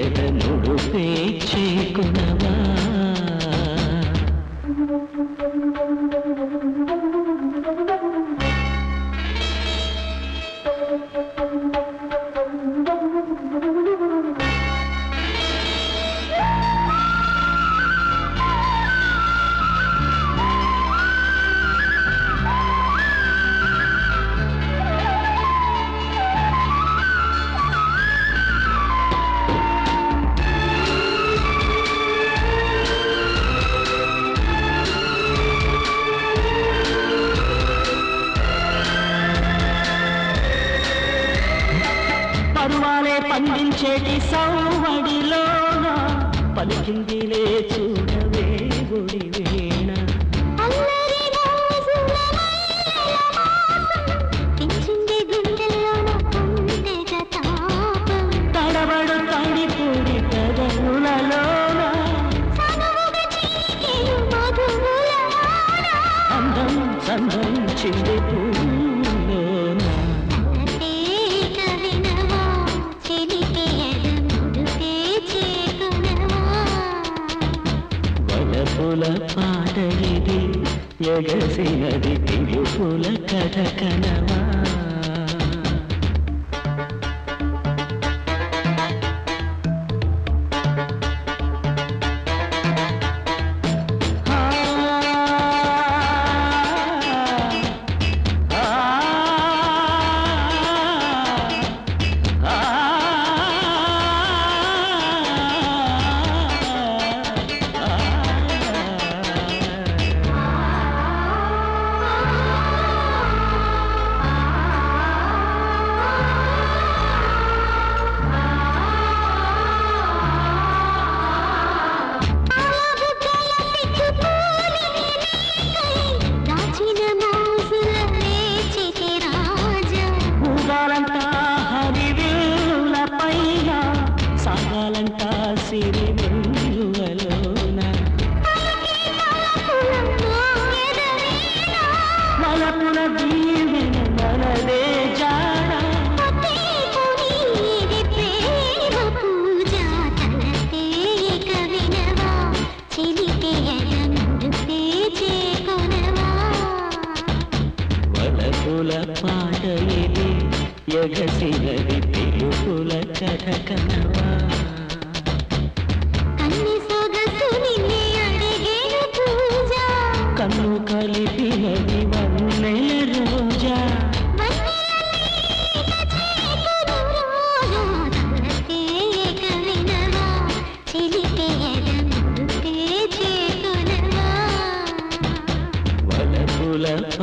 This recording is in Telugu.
ఎడనుడు చేకునవా పండించేటి సౌవడిలోన పలికిందిలే చూడవే గుడి వీణ. తడబడు తడిపూడి కదనులలోన అందం సందం చింది వలపుల పాట ఇది ఎగసినది పిలుపుల కథ కనవా సాగాలంట సిరి వెల్లువలోన మలపుల దీవెన మనదే జాడ. పాట ఇది ఎగసినది పిలుపుల కథ కనవా. ఉన్నాయి